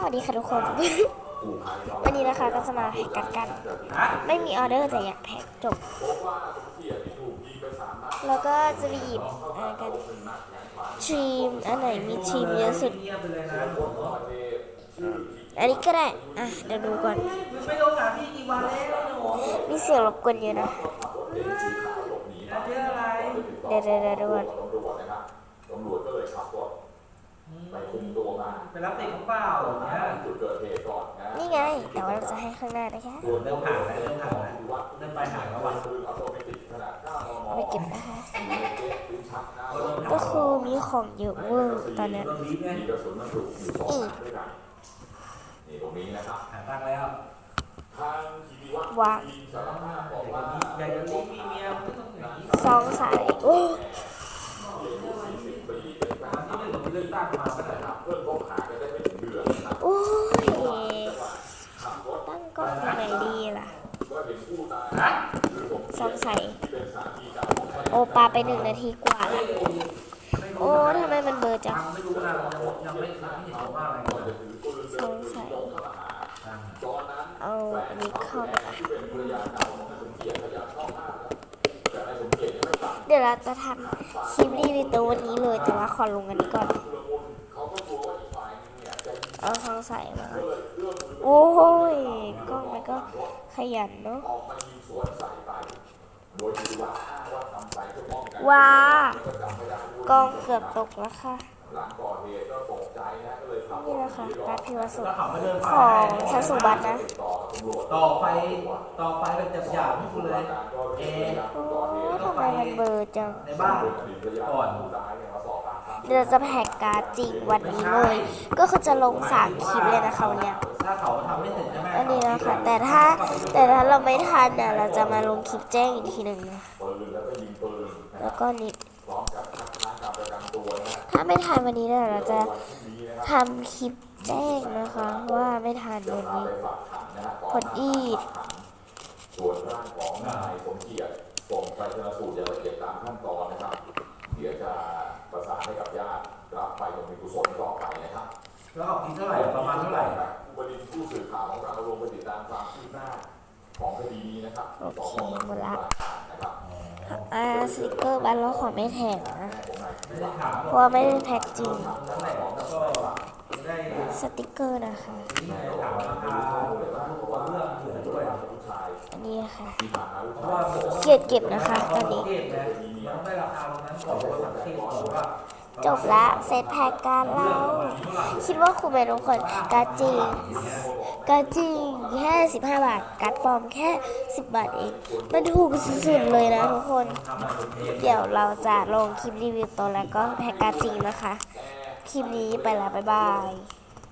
สวัสดีค่ะทุกคน วันนี้นะคะก็จะมาแพ็กกันกัน ไม่มีออเดอร์แต่อยากแพ็กจบ แล้วก็จะไปหยิบอะไรกันทรีมอันไหนมีทรีมเยอะสุด อันนี้ก็ได้ อะเดี๋ยวดูก่อนไม่ลงหาพี่กี่วันเสียงรบกวนเยอะนะจะเดี๋ยวเดี๋ยวเดี๋ยวดูก่อน ไปคุมตัวมาไปรับเด็กเขาเปล่าอย่างเงี้ยจุดเกิดเหตุก่อนนะนี่ไง แต่ว่าเราจะให้ข้างหน้านะคะเริ่มห่างแล้วเริ่มห่างแล้วเริ่มไปห่างแล้วว่ะปืนออโตเมติกขนาด9มมเอาไปเก็บนะคะปืนชักหน้าก็คือมีของเยอะเวอร์ตอนเนี้ยตรงนี้ไงมีกระสุนบรรจุอยู่สองนัดด้วยกันนี่ตรงนี้นะครับหาตังค์แล้วทางทีวีวัดวางสารภาพบอกว่าอยากจะรีบมีเมียไม่ต้องอย่างนี้ซองสายโอ้ 40ปีเป็นการ ที่ หนึ่งผมเลือกตั้งมาก็ได้ครับเพิ่มคบหากันได้ไม่ถึงเดือนนะครับโอ้ยตั้งกล้องยังไงดีล่ะก็เห็นผู้ตายคือผมซองใสที่เป็นสามีเก่าของแฟนโอปาไปหนึ่งนาทีกว่าละโอ้ทำไมมันเบลอจังฟังไม่รู้นะยังไม่ยังไม่เห็นเขาว่าอะไรเลยสงสัยตอนนั้นเอาอันนี้เข้าไปละ เดี๋ยวเราจะทำคลิปรีวิวตัววันนี้เลย แต่ว่าขอลงกันนี้ก่อนเอาทองใส่มา โอ้ยกล้องมันก็ขยันเนาะว้ากล้องเกือบตกแล้วค่ะนี่นะคะการพิวสุของชั้นสุบัตนะ ต่อตำรวจต่อไฟต่อไฟแบบจับหยาบที่คุณเลยเอโอ้ทำไมมันเบลอจัง ในบ้านอดีตภรรยาก่อนผู้ตายเนี่ยมาสอบปากคำเดี๋ยวเราจะแพ็กการ์ดจริงวันนี้เลย ก็คือจะลงสามคลิปเลยนะคะวันเนี้ยถ้าเขาทำไม่เสร็จใช่ไหมอันนี้นะคะแต่ถ้าแต่ถ้าเราไม่ทันเนี่ยเราจะมาลงคลิปแจ้งอีกทีหนึ่งนะปืนแล้วก็ยิงปืนนะคแล้รับวก็นิดพร้อมกับคัดค้านการประกันตัวนะฮะถ้าไม่ทันวันนี้เนี่ยเราจะวันพรุ่งนี้นะครับทำคลิป แจ้งนะคะว่าไม่ทันวันนี้ผลอีดส่วนร่างของนายสมเกียรติส่งไปชนะสูตรอย่างละเอียดตามขั้นตอนนะครับ เดี๋ยวจะประสานให้กับญาติรับไปบำเพ็ญกุศลต่อไปนะครับแล้วออกกินเท่าไหร่ประมาณเท่าไหร่ครับผู้บริผู้สื่อข่าวของเราลงไปติดตามความคืบหน้าของคดีนี้นะครับโอเคหมดละนะครับอ่าสติกเกอร์บ้านเราขอไม่แถมนะเพราะไม่ได้แพ็กจริง สติกเกอร์นะคะอันนี้ค่ะเพราะว่าเกียดเก็บนะคะตอนนี้เก็บนะมันได้ราคาตรงนั้นก่อนว่าสังเกตก่อนว่าจบละเซตแพ็กการดเราคิดว่าคุณเป็นทุกคนการดจริงการดจริงแค่ 15 บาท การดปลอมแค่ 10 บาทเอง มันถูกสุดๆเลยนะทุกคน เดี๋ยวเราจะลงคลิปรีวิวตัวแล้วก็แพ็กการดจริงนะคะ คลิปนี้ไปแล้วบ๊ายบาย